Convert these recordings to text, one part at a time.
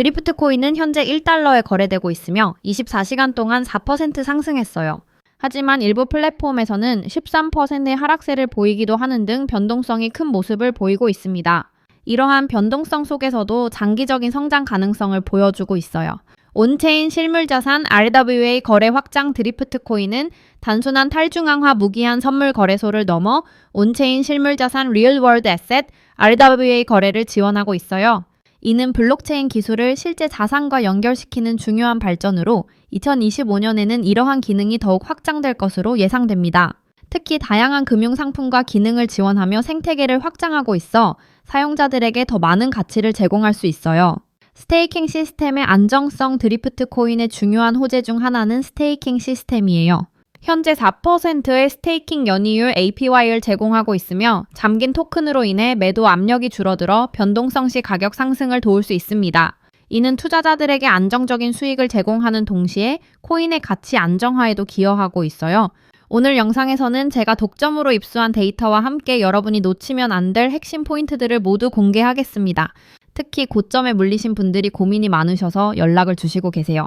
드리프트 코인은 현재 1달러에 거래되고 있으며 24시간 동안 4% 상승했어요. 하지만 일부 플랫폼에서는 13%의 하락세를 보이기도 하는 등 변동성이 큰 모습을 보이고 있습니다. 이러한 변동성 속에서도 장기적인 성장 가능성을 보여주고 있어요. 온체인 실물자산 RWA 거래 확장 드리프트 코인은 단순한 탈중앙화 무기한 선물 거래소를 넘어 온체인 실물자산 리얼월드 에셋 RWA 거래를 지원하고 있어요. 이는 블록체인 기술을 실제 자산과 연결시키는 중요한 발전으로 2025년에는 이러한 기능이 더욱 확장될 것으로 예상됩니다. 특히 다양한 금융 상품과 기능을 지원하며 생태계를 확장하고 있어 사용자들에게 더 많은 가치를 제공할 수 있어요. 스테이킹 시스템의 안정성 드리프트 코인의 중요한 호재 중 하나는 스테이킹 시스템이에요. 현재 4%의 스테이킹 연이율 APY를 제공하고 있으며 잠긴 토큰으로 인해 매도 압력이 줄어들어 변동성 시 가격 상승을 도울 수 있습니다. 이는 투자자들에게 안정적인 수익을 제공하는 동시에 코인의 가치 안정화에도 기여하고 있어요. 오늘 영상에서는 제가 독점으로 입수한 데이터와 함께 여러분이 놓치면 안 될 핵심 포인트들을 모두 공개하겠습니다. 특히 고점에 물리신 분들이 고민이 많으셔서 연락을 주시고 계세요.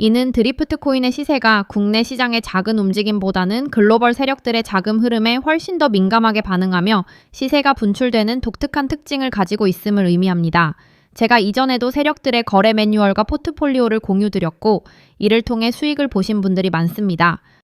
이는 드리프트 코인의 시세가 국내 시장의 작은 움직임보다는 글로벌 세력들의 자금 흐름에 훨씬 더 민감하게 반응하며 시세가 분출되는 독특한 특징을 가지고 있음을 의미합니다. 제가 이전에도 세력들의 거래 매뉴얼과 포트폴리오를 공유드렸고 이를 통해 수익을 보신 분들이 많습니다.